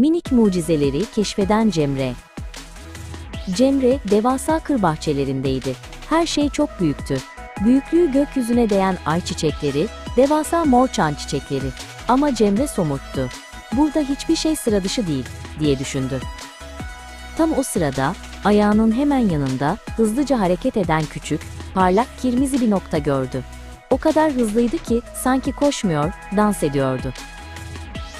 Minik mucizeleri keşfeden Cemre. Cemre, devasa kır bahçelerindeydi. Her şey çok büyüktü. Büyüklüğü gökyüzüne değen ay çiçekleri, devasa mor çan çiçekleri. Ama Cemre somurttu. Burada hiçbir şey sıra dışı değil, diye düşündü. Tam o sırada, ayağının hemen yanında, hızlıca hareket eden küçük, parlak kirmizi bir nokta gördü. O kadar hızlıydı ki, sanki koşmuyor, dans ediyordu.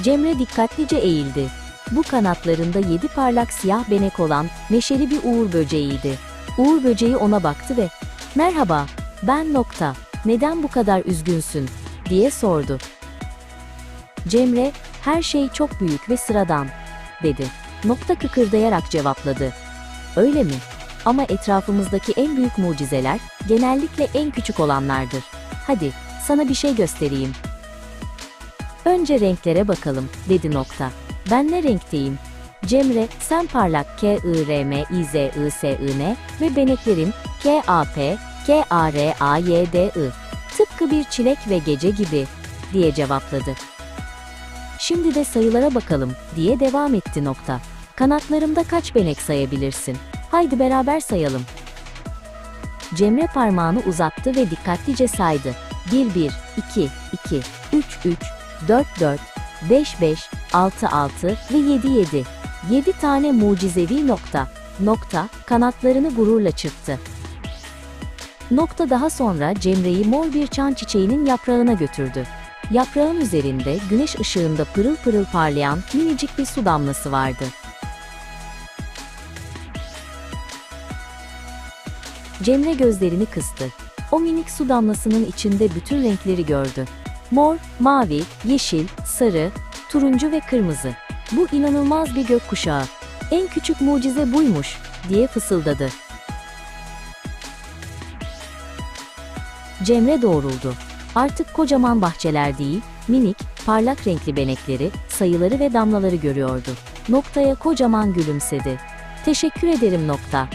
Cemre dikkatlice eğildi. Bu kanatlarında yedi parlak siyah benek olan neşeli bir uğur böceğiydi. Uğur böceği ona baktı ve "Merhaba, ben nokta. Neden bu kadar üzgünsün?" diye sordu. Cemre, "Her şey çok büyük ve sıradan." dedi. Nokta kıkırdayarak cevapladı. "Öyle mi? Ama etrafımızdaki en büyük mucizeler genellikle en küçük olanlardır. Hadi, sana bir şey göstereyim." Önce renklere bakalım, dedi nokta. Ben ne renkteyim? Cemre, sen parlak K, I, R, M, I, Z, I, S, I, N ve beneklerim K, A, P, K, A, R, A, Y, D, I. Tıpkı bir çilek ve gece gibi, diye cevapladı. Şimdi de sayılara bakalım, diye devam etti nokta. Kanatlarımda kaç benek sayabilirsin? Haydi beraber sayalım. Cemre parmağını uzattı ve dikkatlice saydı. 1 1 2 2 3 3 4 4 5 5 6 6 ve 7 7. 7 tane mucizevi nokta. Nokta kanatlarını gururla çırptı. Nokta daha sonra Cemre'yi mor bir çan çiçeğinin yaprağına götürdü. Yaprağın üzerinde güneş ışığında pırıl pırıl parlayan minicik bir su damlası vardı. Cemre gözlerini kıstı. O minik su damlasının içinde bütün renkleri gördü. Mor, mavi, yeşil, sarı, turuncu ve kırmızı. Bu inanılmaz bir gökkuşağı. En küçük mucize buymuş, diye fısıldadı. Cemre doğruldu. Artık kocaman bahçeler değil, minik, parlak renkli benekleri, sayıları ve damlaları görüyordu. Noktaya kocaman gülümsedi. Teşekkür ederim nokta.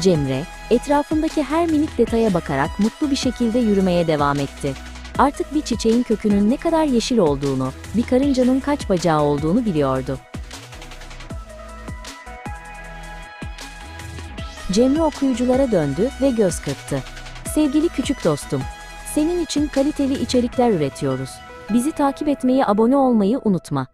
Cemre, etrafındaki her minik detaya bakarak mutlu bir şekilde yürümeye devam etti. Artık bir çiçeğin kökünün ne kadar yeşil olduğunu, bir karıncanın kaç bacağı olduğunu biliyordu. Cemre okuyuculara döndü ve göz kırptı. Sevgili küçük dostum, senin için kaliteli içerikler üretiyoruz. Bizi takip etmeyi, abone olmayı unutma.